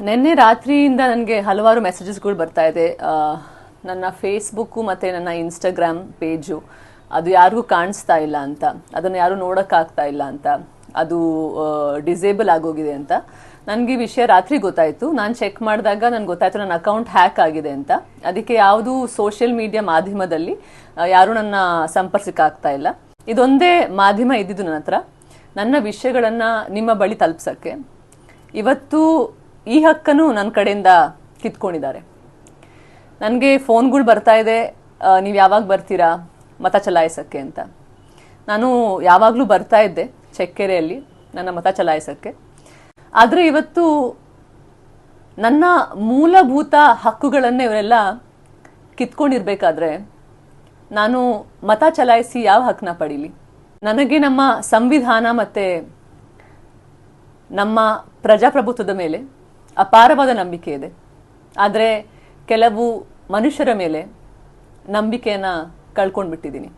ನಿನ್ನೆ ರಾತ್ರಿಯಿಂದ ನನಗೆ ಹಲವಾರು ಮೆಸೇಜಸ್ಗಳು ಬರ್ತಾ ಇದೆ. ನನ್ನ ಫೇಸ್ಬುಕ್ಕು ಮತ್ತು ನನ್ನ ಇನ್ಸ್ಟಾಗ್ರಾಮ್ ಪೇಜು ಅದು ಯಾರಿಗೂ ಕಾಣಿಸ್ತಾ ಇಲ್ಲ ಅಂತ. ಅದನ್ನು ಯಾರೂ ನೋಡೋಕ್ಕಾಗ್ತಾ ಇಲ್ಲ ಅಂತ. ಅದು ಡಿಸೇಬಲ್ ಆಗೋಗಿದೆ ಅಂತ. ನನಗೆ ಈ ವಿಷಯ ರಾತ್ರಿ ಗೊತ್ತಾಯಿತು. ನಾನು ಚೆಕ್ ಮಾಡಿದಾಗ ನನಗೆ ಗೊತ್ತಾಯಿತು ನನ್ನ ಅಕೌಂಟ್ ಹ್ಯಾಕ್ ಆಗಿದೆ ಅಂತ. ಅದಕ್ಕೆ ಯಾವುದು ಸೋಷಿಯಲ್ ಮೀಡಿಯಾ ಮಾಧ್ಯಮದಲ್ಲಿ ಯಾರೂ ನನ್ನ ಸಂಪರ್ಸಕ್ಕಾಗ್ತಾ ಇಲ್ಲ. ಇದೊಂದೇ ಮಾಧ್ಯಮ ಇದ್ದಿದ್ದು ನನ್ನ ಹತ್ರ. ನನ್ನ ವಿಷಯಗಳನ್ನು ನಿಮ್ಮ ಬಳಿ ತಲುಪ್ಸೋಕ್ಕೆ. ಇವತ್ತು ಈ ಹಕ್ಕನ್ನು ನನ್ನ ಕಡೆಯಿಂದ ಕಿತ್ಕೊಂಡಿದ್ದಾರೆ. ನನಗೆ ಫೋನ್ಗಳು ಬರ್ತಾ ಇದೆ ನೀವು ಯಾವಾಗ ಬರ್ತೀರಾ? ಮತ ಚಲಾಯಿಸೋಕ್ಕೆ ಅಂತ. ನಾನು ಯಾವಾಗಲೂ ಬರ್ತಾ ಇದ್ದೆ ಚಕ್ಕೆರೆಯಲ್ಲಿ, ನನ್ನ ಮತ ಚಲಾಯಿಸೋಕ್ಕೆ. ಆದರೆ ಇವತ್ತು ನನ್ನ ಮೂಲಭೂತ ಹಕ್ಕುಗಳನ್ನೇ ಇವರೆಲ್ಲ ಕಿತ್ಕೊಂಡಿರ್ಬೇಕಾದ್ರೆ ನಾನು ಮತ ಚಲಾಯಿಸಿ ಯಾವ ಹಕ್ಕನ್ನ ಪಡೀಲಿ? ನನಗೆ ನಮ್ಮ ಸಂವಿಧಾನ ಮತ್ತು ನಮ್ಮ ಪ್ರಜಾಪ್ರಭುತ್ವದ ಮೇಲೆ ಅಪಾರವಾದ ನಂಬಿಕೆ ಇದೆ. ಆದರೆ ಕೆಲವು ಮನುಷ್ಯರ ಮೇಲೆ ನಂಬಿಕೆಯನ್ನು ಕಳ್ಕೊಂಡ್ಬಿಟ್ಟಿದ್ದೀನಿ.